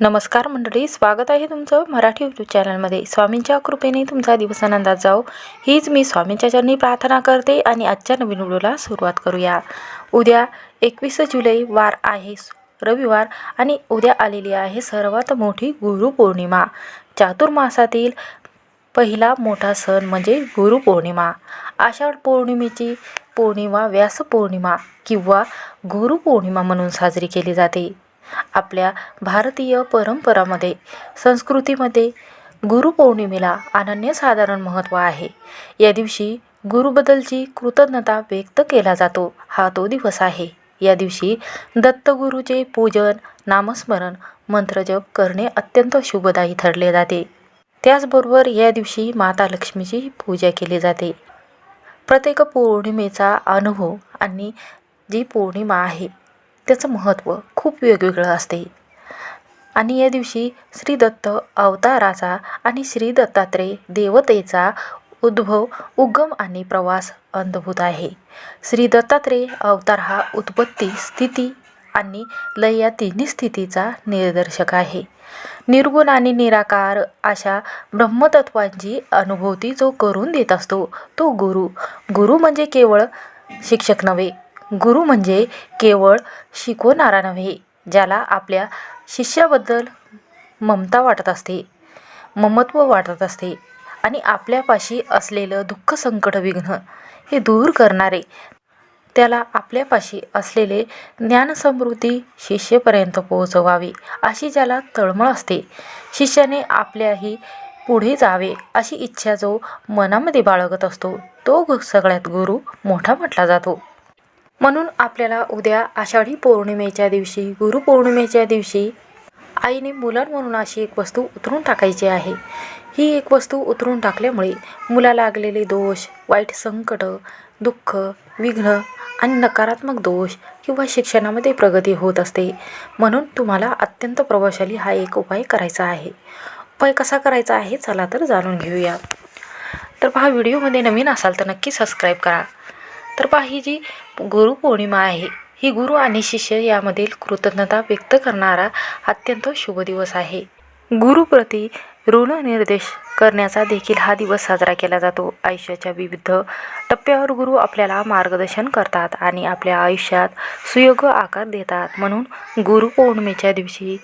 नमस्कार मंडळी स्वागत आहे तुमचं मराठी यूट्यूब चॅनलमध्ये. स्वामींच्या कृपेने तुमचा दिवस आनंदात जाओ हीच मी स्वामींच्या चरणी प्रार्थना करते आणि आजच्या नवीन व्हिडिओला सुरुवात करूया. उद्या एकवीस जुलै वार आहे रविवार आणि उद्या आलेली आहे सर्वात मोठी गुरुपौर्णिमा चातुर्मासातील पहिला मोठा सण म्हणजे गुरुपौर्णिमा आषाढ पौर्णिमेची पौर्णिमा व्यास पौर्णिमा किंवा गुरुपौर्णिमा म्हणून साजरी केली जाते. आपल्या भारतीय परंपरामध्ये संस्कृतीमध्ये गुरुपौर्णिमेला अनन्यसाधारण महत्त्व आहे. या दिवशी गुरुबद्दलची कृतज्ञता व्यक्त केला जातो. हा तो दिवस आहे. या दिवशी दत्तगुरूचे पूजन नामस्मरण मंत्रजप करणे अत्यंत शुभदायी ठरले जाते. त्याचबरोबर या दिवशी माता लक्ष्मीची पूजा केली जाते. प्रत्येक पौर्णिमेचा अनुभव आणि जी पौर्णिमा आहे त्याचं महत्त्व खूप वेगवेगळं असते. आणि या दिवशी श्री दत्त अवताराचा आणि श्री दत्तात्रेय देवतेचा उद्भव उगम आणि प्रवास अंतभूत आहे. श्री दत्तात्रेय अवतार हा उत्पत्ती स्थिती आणि लय या तिन्ही स्थितीचा निदर्शक आहे. निर्गुण आणि निराकार अशा ब्रह्मतत्वांची अनुभूती जो करून देत असतो तो गुरु. गुरु म्हणजे केवळ शिक्षक नव्हे गुरु म्हणजे केवळ शिकवणारा नव्हे ज्याला आपल्या शिष्याबद्दल ममता वाटत असते ममत्व वाटत असते आणि आपल्यापाशी असलेलं दुःख संकट विघ्न हे दूर करणारे त्याला आपल्यापाशी असलेले ज्ञानसमृद्धी शिष्यपर्यंत पोहोचवावी अशी ज्याला तळमळ असते शिष्याने आपल्याही पुढे जावे अशी इच्छा जो मनामध्ये बाळगत असतो तो सगळ्यात गुरु मोठा म्हटला जातो. म्हणून आपल्याला उद्या आषाढी पौर्णिमेच्या दिवशी गुरुपौर्णिमेच्या दिवशी आईने मुलांवरून अशी एक वस्तू उतरून टाकायची आहे. ही एक वस्तू उतरून टाकल्यामुळे मुला लागलेले दोष वाईट संकट दुःख विघ्न आणि नकारात्मक दोष किंवा शिक्षणामध्ये प्रगती होत असते. म्हणून तुम्हाला अत्यंत प्रभावशाली हा एक उपाय करायचा आहे. उपाय कसा करायचा आहे? चला तर जाणून घेऊया. तर पहा व्हिडिओमध्ये नवीन असाल तर नक्की सबस्क्राईब करा. तर पाही जी गुरुपौर्णिमा आहे ही गुरु आणि शिष्य यामधील कृतज्ञता व्यक्त करणारा अत्यंत शुभ दिवस आहे. गुरुप्रती ऋण निर्देश करण्याचा देखील हा दिवस साजरा केला जातो. आयुष्याच्या विविध टप्प्यावर गुरु आपल्याला मार्गदर्शन करतात आणि आपल्या आयुष्यात सुयोग्य आकार देतात. म्हणून गुरुपौर्णिमेच्या दिवशी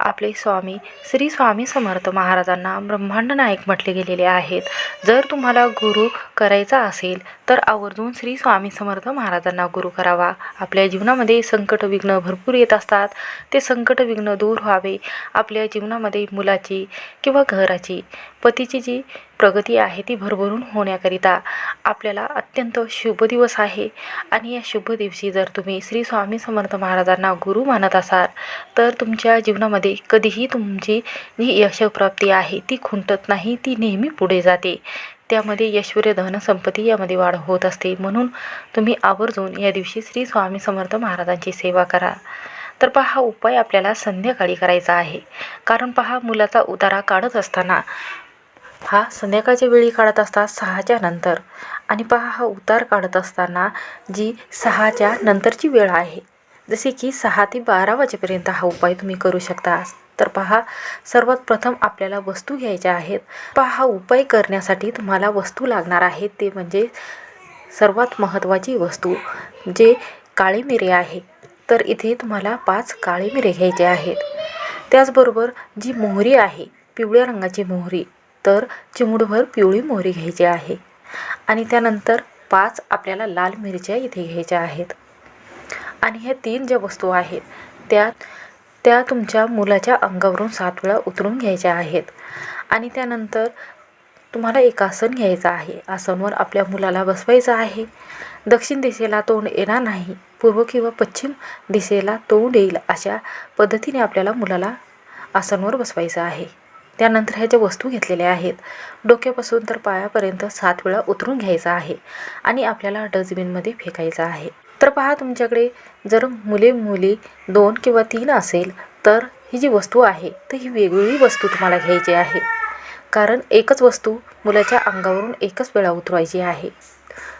आपले स्वामी श्री स्वामी समर्थ महाराजांना ब्रह्मांड नायक म्हटले गेलेले आहेत. जर तुम्हाला गुरु करायचा असेल तर आवर्जून श्री स्वामी समर्थ महाराजांना गुरु करावा. आपल्या जीवनामध्ये संकट विघ्न भरपूर येत असतात. ते संकट विघ्न दूर व्हावे. आपल्या जीवनामध्ये मुलाची किंवा घराची पतीची जी प्रगती आहे ती भरभरून होण्याकरिता आपल्याला अत्यंत शुभ दिवस आहे. आणि या शुभ दिवशी जर तुम्ही श्री स्वामी समर्थ महाराजांना गुरु मानत असाल तर तुमच्या जीवनामध्ये कधीही तुमची जी यशप्राप्ती आहे ती खुंटत नाही ती नेहमी पुढे जाते. त्यामध्ये ऐश्वर्य धन संपत्ती यामध्ये वाढ होत असते. म्हणून तुम्ही आवर्जून या दिवशी श्री स्वामी समर्थ महाराजांची सेवा करा. तर पहा हा उपाय आपल्याला संध्याकाळी करायचा आहे. कारण पहा मुलाचा उतारा काढत असताना हा संध्याकाळच्या वेळी काढत असतात सहाच्या नंतर. आणि पहा हा उतार काढत असताना जी सहाच्या नंतरची वेळ आहे. जसे की सहा ते बारा वाजेपर्यंत हा उपाय तुम्ही करू शकता. तर पहा सर्वात प्रथम आपल्याला वस्तू घ्यायच्या आहेत. पहा हा उपाय करण्यासाठी तुम्हाला वस्तू लागणार आहेत. ते म्हणजे सर्वात महत्त्वाची वस्तू जे काळे मिरे आहे. तर इथे तुम्हाला पाच काळे मिरे घ्यायचे आहेत. त्याचबरोबर जी मोहरी आहे पिवळ्या रंगाची मोहरी तर चिमूटभर पिवळी मोहरी घ्यायची आहे. आणि त्यानंतर पाच आपल्याला लाल मिरच्या इथे घ्यायच्या आहेत. आणि ह्या तीन ज्या वस्तू आहेत त्या त्या तुमच्या मुलाच्या अंगावरून सात वेळा उतरून घ्यायच्या आहेत. आणि त्यानंतर तुम्हाला एक आसन घ्यायचं आहे. आसनवर आपल्या मुलाला बसवायचं आहे. दक्षिण दिशेला तोंड येणार नाही. पूर्व किंवा पश्चिम दिशेला तोंड येईल अशा पद्धतीने आपल्याला मुलाला आसनवर बसवायचं आहे. त्यानंतर ह्या ज्या वस्तू घेतलेल्या आहेत. डोक्यापासून तर पायापर्यंत सात वेळा उतरून घ्यायचा आहे आणि आपल्याला डस्टबिनमध्ये फेकायचं आहे. तर पहा तुमच्याकडे जर मुले मुली दोन किंवा तीन असेल तर ही जी वस्तू आहे तर ही वेगवेगळी वस्तू तुम्हाला घ्यायची आहे. कारण एकच वस्तू मुलाच्या अंगावरून एकच वेळा उतरवायची आहे.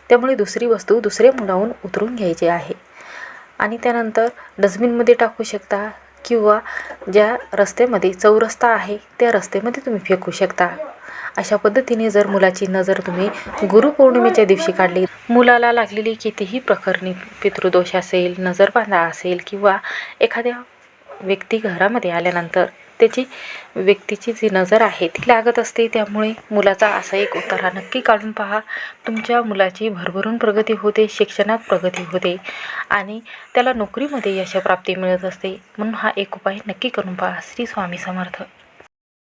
त्यामुळे दुसरी वस्तू दुसऱ्या मुलाहून उतरून घ्यायची आहे. आणि त्यानंतर डस्टबिनमध्ये टाकू शकता किंवा ज्या रस्त्यामध्ये चौरस्ता आहे त्या रस्त्यामध्ये तुम्ही फेकू शकता. अशा पद्धतीने जर मुलाची नजर तुम्ही गुरुपौर्णिमेच्या दिवशी काढली मुलाला लागलेली कितीही प्रकरणी पितृदोष असेल नजरबांधा असेल किंवा एखाद्या व्यक्ती घरामध्ये आल्यानंतर त्याची व्यक्तीची जी नजर आहे ती लागत असते. त्यामुळे मुलाचा असा एक उतारा नक्की काढून पहा. तुमच्या मुलाची भरभरून प्रगती होते शिक्षणात प्रगती होते आणि त्याला नोकरीमध्ये यशप्राप्ती मिळत असते. म्हणून हा एक उपाय नक्की करून पहा. श्री स्वामी समर्थ.